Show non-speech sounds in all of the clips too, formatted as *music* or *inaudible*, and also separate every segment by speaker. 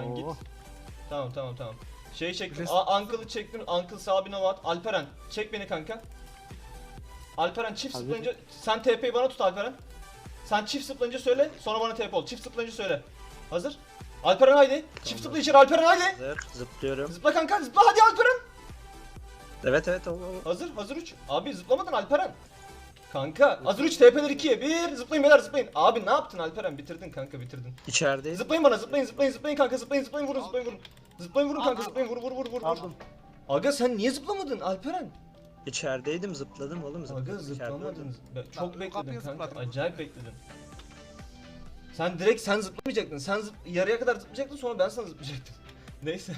Speaker 1: sen git.
Speaker 2: Oo.
Speaker 1: Tamam tamam tamam. Şey çektim.
Speaker 2: Res-
Speaker 1: A- Uncle'ı çektim. Uncle Sabi Novat. Alperen çek beni kanka. Alperen çift
Speaker 2: Hazır.
Speaker 1: zıplayınca sen TP'yi bana tut Alperen. Sen çift zıplayınca söyle sonra bana TP ol. Çift zıplayınca söyle. Hazır. Alperen haydi. Çift zıpla içeri Alperen haydi.
Speaker 3: Hazır. Zıplıyorum.
Speaker 1: Zıpla kanka zıpla hadi Alperen.
Speaker 3: Evet evet o. o.
Speaker 1: Hazır hazır 3. Abi zıplamadın Alperen. Kanka hazır 3 TP'ler 2'ye 1 zıplayın beyler zıplayın. Abi ne yaptın Alperen bitirdin kanka bitirdin.
Speaker 3: İçerideyiz.
Speaker 1: Zıplayın bana zıplayın zıplayın zıplayın kanka zıplayın zıplayın vurun zıplayın vurun. Zıplayın vurun kanka zıplayın vur vur vur vur. vur.
Speaker 2: Aldım.
Speaker 1: Aga sen niye zıplamadın Alperen?
Speaker 3: İçerideydim zıpladım oğlum zıpladım.
Speaker 1: Aga
Speaker 3: İçeride
Speaker 1: zıplamadın. Ben çok bekledim kanka.
Speaker 4: zıpladım.
Speaker 1: Acayip bekledim. Sen direkt sen zıplamayacaktın. Sen zıp yarıya kadar zıplayacaktın sonra ben sana zıplayacaktım. *laughs* Neyse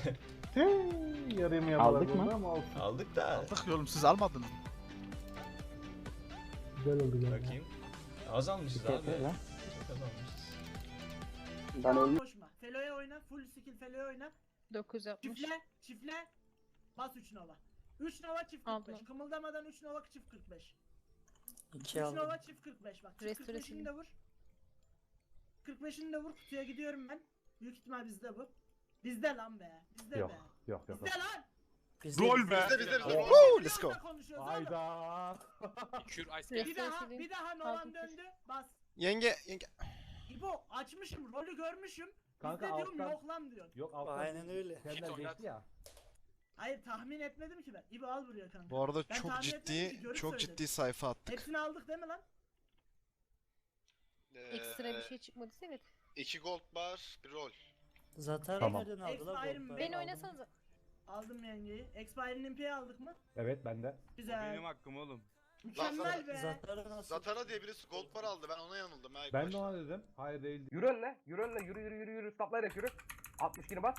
Speaker 2: yarım yapılar
Speaker 5: Aldık mı?
Speaker 2: burada ama olsun.
Speaker 1: aldık da.
Speaker 4: Aldık yolum siz almadınız.
Speaker 2: Güzel oldu galiba.
Speaker 1: Bakayım. Az almışız
Speaker 5: TP
Speaker 1: abi.
Speaker 5: lan.
Speaker 1: Çok az almışız.
Speaker 5: Ben ölmüş.
Speaker 6: Koşma. Felo'ya oyna. Full skill Felo'ya oyna.
Speaker 7: 960.
Speaker 6: Çifle. Çifle. Bas 3 nova. 3 nova çift
Speaker 7: Aldım.
Speaker 6: 45. Kımıldamadan 3 nova çift 45. 3
Speaker 3: İki aldım.
Speaker 6: nova çift 45 bak. Çift
Speaker 7: Restoration.
Speaker 6: 45'ini de vur. 45'ini de vur. Kutuya gidiyorum ben. Büyük ihtimal bizde bu. Bizde lan be. Bizde
Speaker 2: Yok
Speaker 6: be.
Speaker 2: yok yok.
Speaker 6: Bizde lan.
Speaker 4: Rol be.
Speaker 8: Bizde bizde bizde.
Speaker 4: Oo.
Speaker 8: Woo, let's go.
Speaker 6: Bizde konuşuyoruz oğlum.
Speaker 2: Hayda.
Speaker 6: Bir daha, bir daha Nolan döndü. Bas.
Speaker 8: Yenge yenge.
Speaker 6: İbo açmışım. Rolü görmüşüm.
Speaker 2: Kanka
Speaker 6: Bizde diyorum
Speaker 2: alttan-
Speaker 6: yok lan diyorsun.
Speaker 2: Yok alttan.
Speaker 3: Aynen öyle.
Speaker 2: Senden geçti ya.
Speaker 6: Hayır tahmin etmedim ki ben. İbo al buraya kanka.
Speaker 8: Bu arada
Speaker 6: Ben
Speaker 8: çok
Speaker 6: tahmin etmedim
Speaker 8: ciddi
Speaker 6: ki, görüp
Speaker 8: çok
Speaker 6: söyledim.
Speaker 8: ciddi sayfa attık.
Speaker 6: Hepsini aldık değil mi lan?
Speaker 7: Ekstra bir şey çıkmadıysa evet.
Speaker 8: 2 gold bar, bir rol.
Speaker 3: Zaten
Speaker 2: Tamam.
Speaker 3: nereden
Speaker 6: ben.
Speaker 7: Beni oynasanıza.
Speaker 6: Aldım yengeyi. Expire'ın impiyi aldık mı?
Speaker 2: Evet bende.
Speaker 6: Güzel.
Speaker 9: Benim hakkım oğlum.
Speaker 6: Mükemmel be.
Speaker 3: Zaten nasıl?
Speaker 8: Zatara diye birisi gold bar aldı. Ben ona yanıldım. ha ilk
Speaker 2: Ben de
Speaker 8: başta.
Speaker 2: ona dedim. Hayır değildi.
Speaker 10: Yürü önüne, yürü önüne, yürü yürü yürü yürü, saplayarak yürü. 62'ni bas.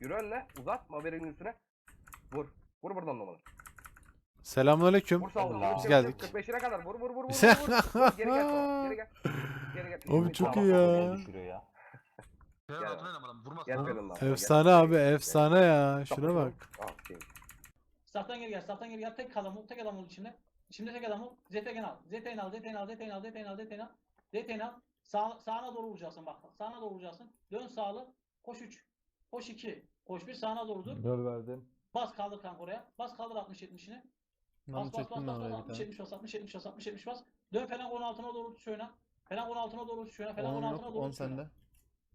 Speaker 10: Yürü önüne, uzat, maverin üstüne. Vur. Vur buradan numaralı.
Speaker 5: Selamünaleyküm.
Speaker 10: Vur sağ.
Speaker 5: Biz geldik.
Speaker 10: 45'ine kadar vur vur vur vur. vur, *laughs* Geri gel, geri gel. Geri gel.
Speaker 5: Abi çok iyi ya.
Speaker 10: Gel, gel abi,
Speaker 5: Efsane abi efsane ya. Şuna bak.
Speaker 10: Ah.
Speaker 11: Saftan geri gel, saftan geri gel. Tek adam ol, tek adam ol içinde. Şimdi tek adam ol. ZT'gen al. ZT'gen al, ZT'gen al, ZT'gen al, ZT'gen al, ZT'gen al. ZT'gen al. Sağ, sağına doğru vuracaksın bak. Sağına doğru vuracaksın. Dön sağlı. Koş 3. Koş 2. Koş 1 sağına doğru dur.
Speaker 2: Dur verdim.
Speaker 11: Bas kaldır kanka oraya. Bas kaldır 60 70'ini. Bas bas bas bas bas 60 70 bas 60 70 bas 60 70 bas. Dön falan golün altına doğru tuş oyna. Falan golün altına doğru tuş oyna. Falan golün altına doğru tuş oyna. Falan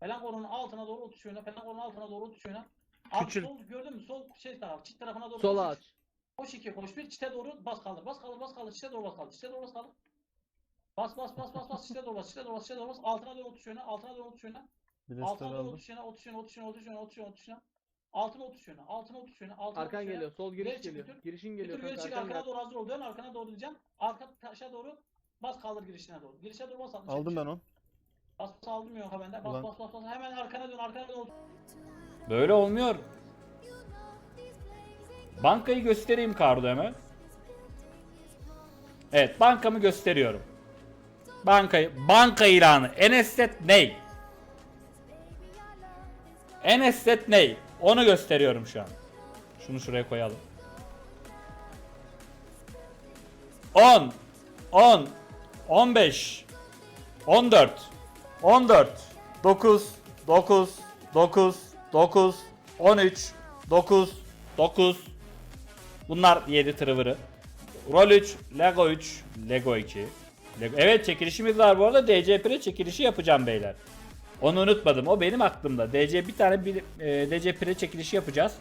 Speaker 11: golün altına doğru tuş oyna. Falan golün altına doğru tuş oyna. Abi sol gördün mü? Sol şey taraf, çit tarafına doğru.
Speaker 9: Sol
Speaker 11: koş.
Speaker 9: aç.
Speaker 11: Koş 2, koş 1, çite doğru bas kaldır. Bas kaldır, bas kaldır. Çite doğru bas kaldır. Çite doğru bas kaldır. Bas bas bas bas bas çite doğru bas. Çite doğru bas. Çite doğru bas. Altına doğru otuş yöne. Altına doğru otuş yöne. Altına doğru otuş yöne. Otuş yöne. Otuş yöne. Otuş yöne. Otuş yöne. Otuş yöne. Altına otuş yöne. Altına otuş yöne. Altına
Speaker 9: Arkan
Speaker 11: otuş yöne.
Speaker 9: geliyor. Sol
Speaker 11: Geri
Speaker 9: giriş
Speaker 11: çık
Speaker 9: geliyor.
Speaker 11: bir.
Speaker 9: Girişin
Speaker 11: Bir
Speaker 9: geliyor
Speaker 11: tur geri
Speaker 9: kanka.
Speaker 11: çık.
Speaker 9: Arkan
Speaker 11: Arkana doğru hazır ol. Dön arkana doğru diyeceğim. Arka taşa doğru bas kaldır girişine doğru. Girişe doğru bas. 60,
Speaker 5: Aldım ben onu.
Speaker 11: Bas ha bende. Bas
Speaker 5: Ulan.
Speaker 11: bas bas bas. Hemen arkana dön. Arkana dön.
Speaker 9: Böyle olmuyor. Bankayı göstereyim Kardo hemen. Evet bankamı gösteriyorum. Bankayı, banka ilanı. Enestet ney? Enestet ney? Onu gösteriyorum şu an. Şunu şuraya koyalım. 10 10 15 14 14 9 9 9 9 13 9 9 Bunlar 7 tırıvırı. Rol 3, Lego 3, Lego 2. Lego... Evet çekilişimiz var bu arada. DC Pre çekilişi yapacağım beyler. Onu unutmadım. O benim aklımda. DC bir tane bir e, DC Pre çekilişi yapacağız.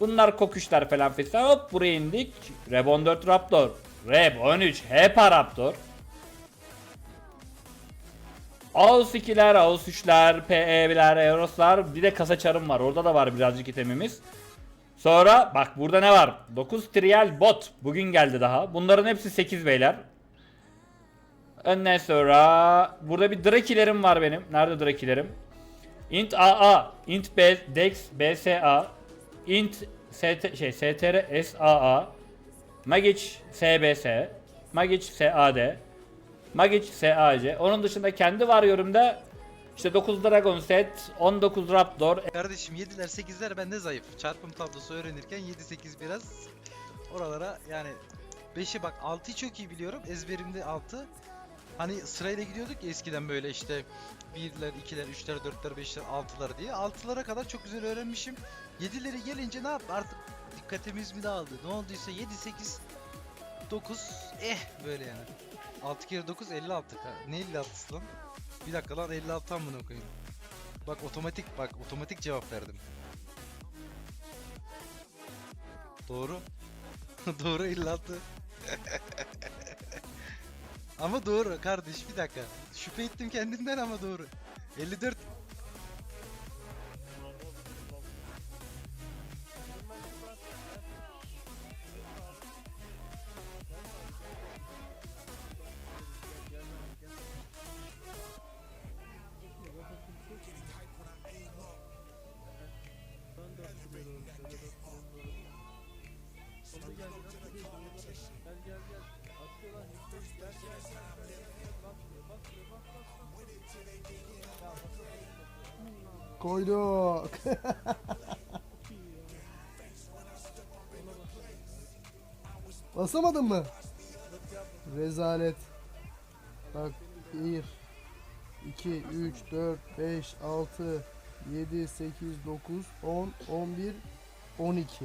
Speaker 9: Bunlar kokuşlar falan filan. Hop buraya indik. Reb 14 Raptor. Reb 13 Hepa Raptor. Aus 2'ler, Aus 3'ler, PE'ler, Euros'lar. Bir de kasa çarım var. Orada da var birazcık itemimiz. Sonra bak burada ne var? 9 trial bot. Bugün geldi daha. Bunların hepsi 8 beyler. Ondan sonra burada bir Drakilerim var benim. Nerede Drakilerim? Int AA, Int B, Dex BSA, Int ST, şey STR SAA, Magic SBS, Magic SAD, Magic SAC. Onun dışında kendi var yorumda işte 9 Dragon set, 19 Raptor,
Speaker 4: Kardeşim 7'ler 8'ler bende zayıf. Çarpım tablosu öğrenirken 7-8 biraz oralara yani 5'i bak 6'yı çok iyi biliyorum. Ezberimde 6. Hani sırayla gidiyorduk eskiden böyle işte birler, ikiler, üçler, dörtler, beşler, altılar diye. Altılara kadar çok güzel öğrenmişim. Yedileri gelince ne yap artık dikkatimiz mi dağıldı? Ne olduysa 7, 8, 9 eh böyle yani. 6 kere 9 56. Ha, Ne 56'sı lan? Bir dakika lan 56 amına koyayım. Bak otomatik bak otomatik cevap verdim. Doğru. *laughs* doğru 56. *laughs* ama doğru kardeş bir dakika. Şüphe ettim kendimden ama doğru. 54.
Speaker 2: Koyduk. *laughs* Basamadın mı? Rezalet. Bak 1 2 3 4 5 6 7 8 9 10 11 12